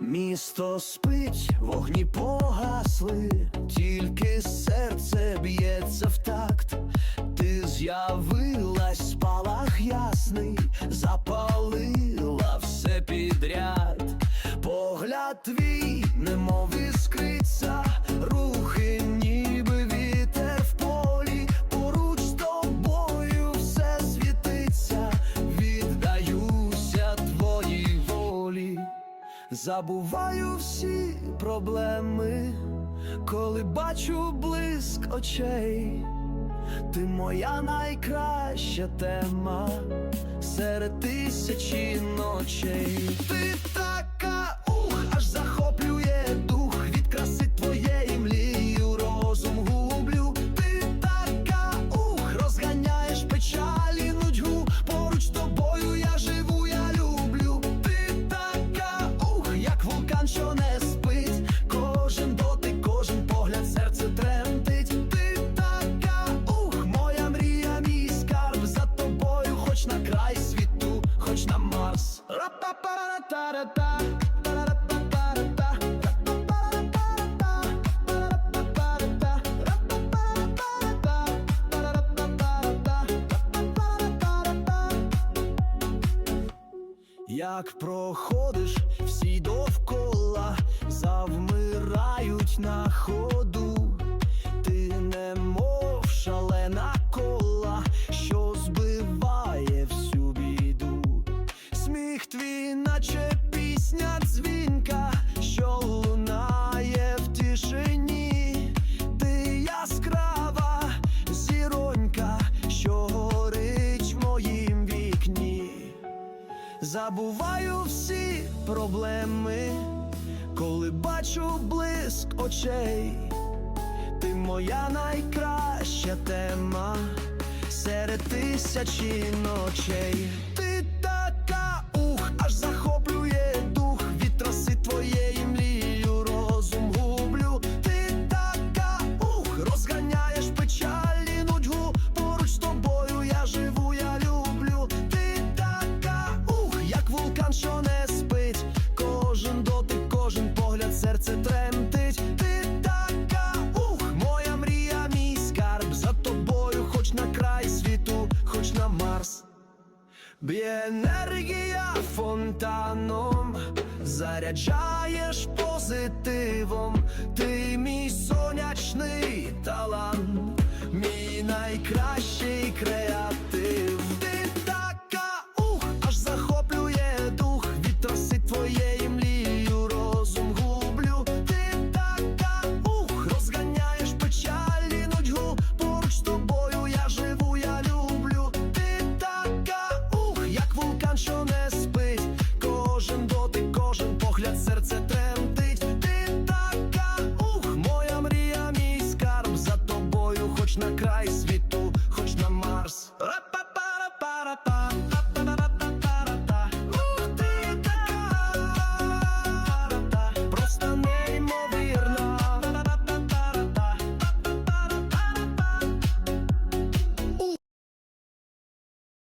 Місто спить, вогні погасли, тільки серце б'ється в такт. Ти з'явилась, спалах ясний, запалила все підряд. Погляд твій, немов Забуваю всі проблеми, коли бачу блиск очей. Ти моя найкраща тема серед тисячі ночей. Ти Як проходиш, всі довкола завмирають на ходу, Сміх твій, наче пісня дзвінка, що лунає в тишині. Ти яскрава зіронька, що горить в моїм вікні. Забуваю всі проблеми, коли бачу блиск очей. Ти моя найкраща тема серед тисячі ночей. Як що не спить. Кожен дотик, кожен погляд, серце тремтить. Ти така ух, моя мрія, мій скарб за тобою, хоч на край світу, хоч на Марс. Б'є енергія фонтаном, заряджаєш позитивом, ти мій